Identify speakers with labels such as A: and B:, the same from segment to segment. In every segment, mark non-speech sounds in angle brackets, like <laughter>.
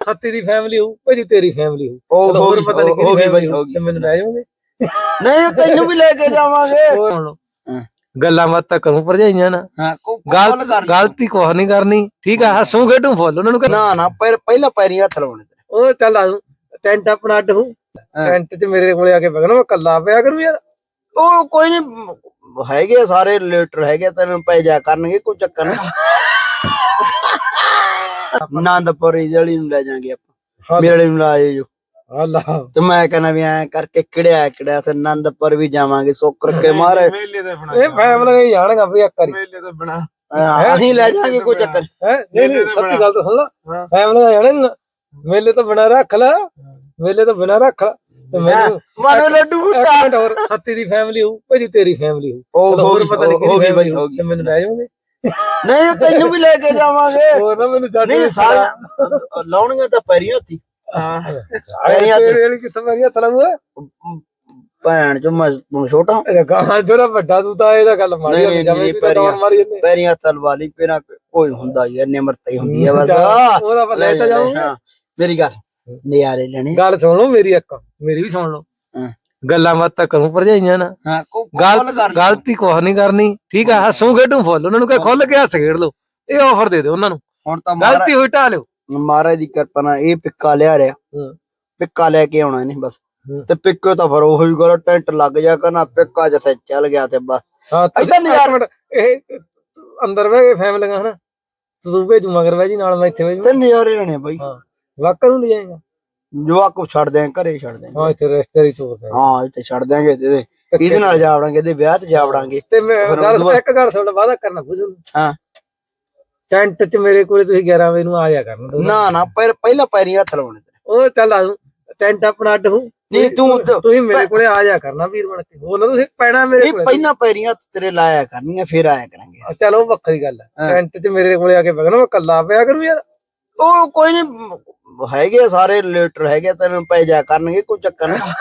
A: ਸੱਤੀ ਦੀ family ਹੋਊ ਭਾਜੀ ਤੇਰੀ ਫੈਮਿਲੀ ਹੋਊ।
B: ਉਹ
A: ਹੋਰ ਪਤਾ ਨਹੀਂ
B: ਹੋ
A: ਕਿਹਦੀ family ਹੋਊ, ਤੇ ਮੈਨੂੰ ਲੈ ਜਾਓਗੇ?
B: ਨਹੀਂ ਤੈਨੂੰ ਵੀ ਲੈ ਕੇ ਜਾਵਾਂਗੇ।
A: ਸੁਣ ਲਓ।
B: ਹਾਂ।
A: ਗੱਲਾਂ ਬਾਤਾਂ ਕਰੂੰ ਭਰਜਾਈਆਂ ਨਾ
B: ਹਾਂ ਕੋ
A: ਗਲਤ ਗਲਤੀ ਕੁਛ ਨਹੀਂ ਕਰਨੀ ਠੀਕ ਆ? ਹੱਸੂ ਖੇਡੂ ਫੁੱਲ ਉਹਨਾਂ ਨੂੰ
B: ਨਾ ਨਾ ਪਹਿ- ਪਹਿਲਾਂ ਪੈਰੀ ਹੱਥ ਲਾਉਣੇ ਤੇਰੇ।
A: ਉਹ ਚੱਲ ਆ ਜਾਊਂ। ਟੈਂਟ ਆਪਣਾ ਅੱਡ ਹੋ। ਟੈਂਟ 'ਚ ਮੇਰੇ ਕੋਲੇ ਆ ਕੇ ਬਗਣਾ ਮੈਂ ਕੱਲਾ ਪਿਆ ਕਰੂੰ ਯਾਰ।
B: ਉਹ ਕੋਈ ਨਹੀਂ ਹੈਗੇ ਆ ਸਾਰੇ ਲੀਟਰ ਹੈਗੇ ਆ, ਤੈਨੂੰ ਪੈ ਜਾ ਕਰਨਗੇ ਕੋਈ ਚੱਕਰ ਨਹੀਂ <laughs> ਆਨੰਦਪੁਰੀ ਜਿਹੜੀ ਨੂੰ ਲੈ ਜਾਾਂਗੇ ਆਪਾਂ। ਮੇਰੇ ਵਾਲੀ ਨੂੰ ਲਾ ਜਾਇਓ।
A: ਅੱਲਾ
B: ਤੇ ਮੈਂ ਕਹਿੰਦਾ ਵੀ ਐ ਕਰਕੇ ਕਿੜਿਆ ਕਿੜਿਆ ਤੇ ਆਨੰਦਪੁਰ ਵੀ ਜਾਵਾਂਗੇ। ਸੋਕਰ ਕੇ ਮਾਰੇ।
C: ਮੇਲੇ ਤੇ ਬਣਾ
A: ਇਹ ਫੈਮਿਲੀ ਹੀ ਜਾਣਗਾ ਵੀ ਇੱਕ ਵਾਰੀ।
C: ਮੇਲੇ ਤੇ ਬਣਾ।
B: ਅਸੀਂ ਲੈ ਜਾਾਂਗੇ ਕੋਈ ਚੱਕਰ
A: ਨਹੀਂ। ਨਹੀਂ ਸੱਚੀ
C: ਬਣਾ।
A: ਗੱਲ ਤਾਂ ਸੁਣ ਲਾ। ਫੈਮਿਲੀ ਆ ਜਾਣਗਾ ਮੇਲੇ ਤੋਂ ਬਿਨਾ ਰੱਖ ਲੈ। ਮੇਲੇ ਤੋਂ ਬਿਨਾ ਰੱਖ ਲੈ। ਤੇ ਮੈਨੂੰ
B: ਲੱਡੂ
A: ਹੋਰ ਸੱਤੀ ਦੀ ਫੈਮਿਲੀ ਹੋਊ ਭਾਜੀ ਤੇਰੀ ਫੈਮਿਲੀ ਹੋਊ।
B: ਉਹ
A: ਹੋਰ ਪਤਾ ਨਹੀਂ
B: ਹੋ ਗਈ ਬਾਈ ਹੋ
A: ਤੇ ਮੈਨੂੰ ਲੈ ਜਾਓਗੇ?
B: ਨਹੀਂ ਤੈਨੂੰ ਵੀ ਲੈ ਕੇ ਜਾਵਾਂਗੇ।
A: ਹੋਰ ਨਾ ਮੈਨੂੰ ਛੱਡ
B: ਨਹੀਂ ਸਾਰਾ ਲਾਉਣਗੇ ਤਾਂ ਪੈਰੀ ਹੱਥੀ।
A: ਪੈਰੀਆਂ ਤੇਰੇ ਕਿੱਥੇ ਪੈਰੀਆਂ ਹੱਥ ਲਾਉਂਗਾ?
B: ਭੈਣ ਚੋ ਮੈਂ ਛੋਟਾ।
A: ਇਹ ਗਾਂ ਜਿਹੜਾ ਵੱਡਾ ਤੂੰ ਤਾਂ ਇਹਦਾ ਗੱਲ ਮਾਰੀ ਜਿਵੇਂ
B: ਪੈਰੀਆਂ।
A: ਮਾਰੀ ਜੰਨੇ
B: ਪੈਰੀ ਹੱਥ ਲਵਾ ਲਈ ਕਿਹੜਾ ਕੋਈ ਹੁੰਦਾ ਹੀ ਨਿਮਰਤਾ ਹੀ ਹੁੰਦੀ ਹੈ ਬਸ।
A: ਉਹਦਾ ਲੈ ਤਾਂ ਜਾਊਂਗੇ।
B: ਹਾਂ, ਮੇਰੀ ਗੱਲ ਨਿਆਰੇ ਲੈਣੇ।
A: ਗੱਲ ਸੁਣ ਲਓ ਮੇਰੀ ਇੱਕ ਮੇਰੀ ਵੀ ਸੁਣ ਲਓ।
B: ਹਾਂ।
A: ਗੱਲਾਂ ਬਾਤਾਂ ਕਰੂੰ ਭਰਜਾਈਆਂ ਨਾ
B: ਹਾਂ ਕੋ
A: ਗਲਤ ਗਲਤੀ ਕੁਛ ਨਹੀਂ ਕਰਨੀ ਠੀਕ ਆ? ਹੱਸੂ ਖੇਡੂ ਫੁੱਲ ਉਹਨਾਂ ਨੂੰ ਕਹ ਖੁੱਲ ਕੇ ਹੱਸ ਖੇਡ ਲਓ। ਇਹ ਆਫਰ ਦੇ ਦਿਓ ਉਹਨਾਂ ਨੂੰ।
B: ਹੁਣ ਤਾਂ ਮਹਾਰਾਜ
A: ਗਲਤੀ ਹੋਈ ਢਾ ਲਿਓ।
B: ਮਹਾਰਾਜ ਦੀ ਕਿਰਪਾ ਨਾਲ ਇਹ ਪਿੱਕਾ ਲਿਆ ਰਿਹਾ।
A: ਹੂੰ।
B: ਪਿੱਕਾ ਲੈ ਕੇ ਆਉਣਾ ਨਹੀਂ ਬਸ।
A: ਹੂੰ।
B: ਤੇ ਪਿੱਕੇ ਤਾਂ ਫਿਰ ਉਹੀ ਗੱਲ ਟੈਂਟ ਲੱਗ ਜਾ ਕਰਨਾ ਪਿੱਕਾ ਜਿੱਥੇ ਚੱਲ ਗਿਆ ਤੇ ਬਸ।
A: ਹਾਂ ਇੱਕ
B: ਯਾਰ।
A: ਇਹ ਅੰਦਰ ਬਹਿ ਕੇ ਫੈਮਲੀਆਂ ਹਨਾ। ਤੂੰ ਭੇਜੂ ਮਗਰ ਬਹਿ ਜੀ ਨਾਲ ਮੈਂ ਇੱਥੇ ਭੇਜੂ
B: ਤੇ ਨਜ਼ਾਰੇ ਲੈਣੇ ਬਾਈ।
A: ਵਾਕਾ ਨੂੰ ਲੈ ਜਾਏਗਾ
B: ਜਵਾਕ ਛੱਡ ਦਿਆਂ ਘਰੇ ਛੱਡ ਦਿਆਂ
A: ਹਾਂ ਇੱਥੇ ਰੈਸਟਰ ਹੀ ਤੋਰ ਦੇ
B: ਹਾਂ ਇੱਥੇ ਛੱਡ ਦਿਆਂਗੇ ਤੇ ਇਹਦੇ ਨਾਲ ਜਾਵੜਾਂਗੇ ਇਹਦੇ ਵਿਆਹ ਤੇ ਜਾਵੜਾਂਗੇ
A: ਤੇ ਮੈਂ ਗੱਲ ਇੱਕ ਗੱਲ ਤੁਹਾਡਾ ਵਾਅਦਾ ਕਰਨਾ ਬੁਝੂ
B: ਹਾਂ।
A: ਟੈਂਟ 'ਚ ਮੇਰੇ ਕੋਲੇ ਤੁਸੀਂ 11 ਵਜੇ ਨੂੰ ਆ ਜਾ ਕਰਨਾ।
B: ਨਾ ਨਾ ਪਹਿ- ਪਹਿਲਾਂ ਪੈਰੀ ਹੱਥ ਲਾਉਣੇ।
A: ਉਹ ਚੱਲ ਆ। ਟੈਂਟ ਆਪਣਾ ਅੱਡ ਹੋ
B: ਨਹੀਂ ਤੂੰ
A: ਤੁਸੀਂ ਮੇਰੇ ਕੋਲੇ ਆ ਜਾ ਕਰਨਾ ਵੀਰ ਬਣ ਕੇ ਉਹ ਨਾ ਤੁਸੀਂ ਪੈਣਾ ਮੇਰੇ ਕੋਲੇ
B: ਪਹਿਲਾਂ ਪੈਰੀ ਹੱਥ ਤੇਰੇ ਲਾਇਆ ਕਰਨੀਆਂ ਫਿਰ ਆਇਆ ਕਰਾਂਗੇ
A: ਚਲੋ ਵੱਖਰੀ ਗੱਲ ਹੈ
B: ਹਾਂ।
A: ਟੈਂਟ 'ਚ ਮੇਰੇ ਕੋਲੇ ਆ ਕੇ ਬਗਣਾ ਮੈਂ ਕੱਲਾ ਪਿਆ ਕਰੂੰ ਯਾਰ
B: ਉਹ ਕੋਈ ਨਹੀਂ ਹੈਗੇ ਸਾਰੇ ਲੀਟਰ ਹੈਗੇ ਤੈਨੂੰ ਪੈ ਜਾ ਕਰਨਗੇ ਕੋਈ ਚੱਕਰ ਨਹੀਂ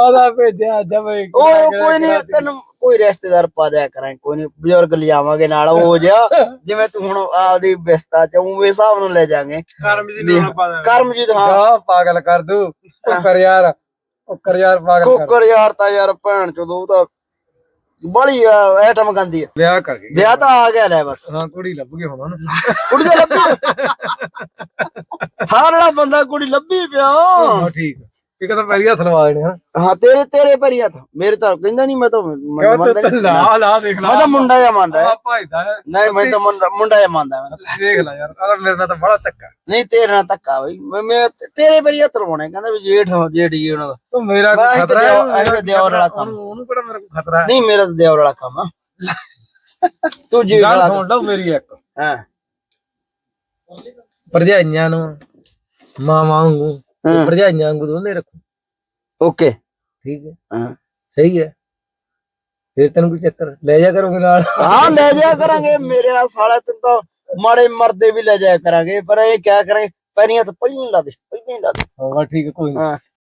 A: ਆਦਾ ਭੇਜਿਆ ਜਵੇ
B: ਉਹ ਕੋਈ ਨਹੀਂ ਤੈਨੂੰ ਕੋਈ ਰਿਸ਼ਤੇਦਾਰ ਪਾ ਦਿਆ ਕਰਾਂ ਕੋਈ ਨਹੀਂ ਬਜ਼ੁਰਗ ਲਿਜਾਵਾਂਗੇ ਨਾਲ ਉਹ ਜਿਹਾ ਜਿਵੇਂ ਤੂੰ ਹੁਣ ਆਪਦੀ ਵਿਸਤਾ ਚ ਉਵੇਂ ਹਿਸਾਬ ਨਾਲ ਲੈ ਜਾਾਂਗੇ
C: ਕਰਮ ਜੀ ਨੂੰ ਪਾ ਦੇ
B: ਕਰਮਜੀਤ ਹਾਂ।
A: ਪਾਗਲ ਕਰ ਦੂ। ਕਰ ਯਾਰ ਉਹ ਕਰ ਯਾਰ ਪਾਗਲ ਕਰ।
B: ਕੋਕਰ ਯਾਰ ਤਾਂ ਯਾਰ ਭੈਣ ਚੋਦ ਉਹ ਤਾਂ ਬੜੀ ਐਟਮ ਗੰਦੀ ਆ।
A: ਵਿਆਹ ਕਰ ਗਈ
B: ਵਿਆਹ ਤਾਂ ਆ ਗਿਆ ਲੈ ਬਸ।
A: ਹਾਂ ਕੁੜੀ ਲੱਭ ਗਈ ਹੁਣ।
B: ਕੁੜੀ ਤਾਂ ਲੱਭੀ। ਵਾਲਾ ਬੰਦਾ ਕੁੜੀ ਲੱਭੀ ਪਿਆ।
A: ਹਾਂ ਠੀਕ ਇੱਕ ਤਾਂ ਪੈਰੀ ਹੱਥ ਲਵਾ ਦੇਣੇ ਹਾਂ
B: ਹਾਂ ਤੇਰੇ ਤੇਰੇ ਪੈਰੀ ਹੱਥ। ਮੇਰੇ ਤਾਂ ਕਹਿੰਦਾ ਨਹੀਂ ਮੈਂ ਤਾਂ ਮੰਨਦਾ ਨਹੀਂ।
A: ਲਾ ਲਾ ਦੇਖ ਲਾ।
B: ਮੈਂ ਤਾਂ ਮੁੰਡਾ ਜਿਹਾ ਮੰਨਦਾ।
A: ਆ ਭਾਈਦਾ ਹੈ।
B: ਨਹੀਂ ਮੈਂ ਤਾਂ ਮੁੰਡਾ ਜਿਹਾ ਮੰਨਦਾ ਮੈਂ।
A: ਦੇਖ ਲੈ ਯਾਰ ਆ ਮੇਰੇ ਨਾਲ ਤਾਂ ਬੜਾ ਧੱਕਾ।
B: ਨਹੀਂ ਤੇਰੇ ਨਾਲ ਧੱਕਾ ਬਈ। ਮੈਂ ਮੇਰਾ ਤੇਰੇ ਪੈਰੀ ਹੱਥ ਲਵਾਉਣੇ ਕਹਿੰਦਾ ਵੀ ਜੇਠ ਹੀ ਉਹਨਾਂ ਦਾ।
A: ਤੂੰ ਮੇਰਾ ਖਤਰਾ ਹੈ
B: ਤਾਂ ਦਿਓਰ ਵਾਲਾ ਕੰਮ।
A: ਉਹਨੂੰ ਕਿਹੜਾ ਮੇਰਾ ਕੋਈ ਖਤਰਾ ਹੈ?
B: ਨਹੀਂ ਮੇਰਾ ਤਾਂ ਦਿਓਰ ਵਾਲਾ ਕੰਮ ਆ। ਤੂੰ ਜੇਠ
A: ਗੱਲ ਸੁਣ ਲਓ ਮੇਰੀ ਇੱਕ।
B: ਹਾਂ।
A: ਭਰਜਾਈਆਂ ਨੂੰ ਮਾਵਾਂ ਵਾਂਗੂ
B: ਹਾਂ।
A: ਭਰਜਾਈਆਂ ਵਾਂਗੂ ਦੋਨੇ ਰੱਖੋ।
B: ਓਕੇ।
A: ਠੀਕ ਹੈ।
B: ਹਾਂ।
A: ਸਹੀ ਹੈ। ਫਿਰ ਤੈਨੂੰ ਕੋਈ ਚੱਕਰ? ਲੈ ਜਾ ਕਰੋਗੇ ਨਾਲ।
B: ਹਾਂ ਲੈ ਜਾਇਆ ਕਰਾਂਗੇ। ਮੇਰੇ ਆ ਸਾਲਾ ਤੈਨੂੰ ਤਾਂ ਮਾੜੇ ਮਰਦੇ ਵੀ ਲੈ ਜਾਇਆ ਕਰਾਂਗੇ। ਪਰ ਇਹ ਕਿਆ ਕਰਾਂਗੇ ਪੈਰੀਆਂ ਤਾਂ ਪਹਿਲਾਂ ਲਾ ਦੇ ਪਹਿਲਾਂ ਲਾ ਦੇ
A: ਹਾਂ ਠੀਕ ਹੈ ਕੋਈ ਨੀ।
B: ਹਾਂ।